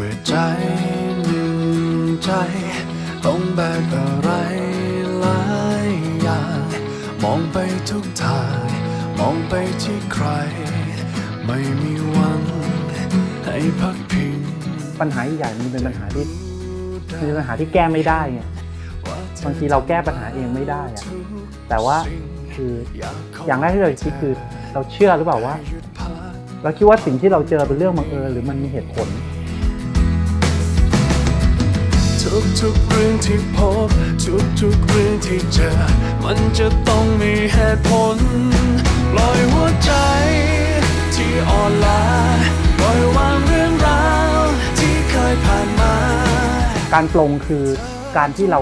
เมื่อใจหนึ่งใจ ต้องแบกอะไรหลายอย่าง มองไปทุกทาง มองไปที่ใคร ไม่มีวันให้พักพิง ปัญหาใหญ่มันเป็นปัญหาที่เป็นปัญหาที่แก้ไม่ได้ไงบางทีเราแก้ปัญหาเองไม่ได้อะแต่ว่าคืออย่างแรกที่เราคิดคือเราเชื่อหรือเปล่าว่า เราคิดว่าสิ่งที่เราเจอเป็นเรื่องบังเอิญหรือมันมีเหตุผล ทุกเรื่องที่พบ ทุกๆเรื่องที่เจอ มันจะต้องมีเหตุผลปล่อยหัวใจ ที่อ่อนล้าปล่อยวางเรื่องราว ที่เคยผ่านมา การปลงคือการที่เรา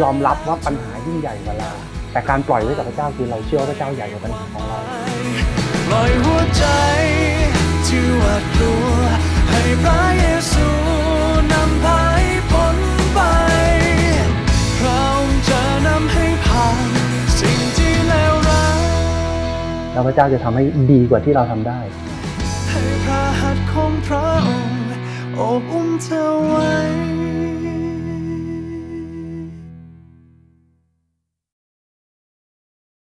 ยอมรับว่าปัญหายิ่งใหญ่กว่าเราแต่การปล่อยไว้กับพระเจ้าคือเราเชื่อว่าพระเจ้าใหญ่กว่าปัญหาของเรา แล้วพระเจ้าจะทำให้ดีกว่าที่เราทำได้ ให้พระหัตถ์ของพระองค์อบอุ้มเธอไว้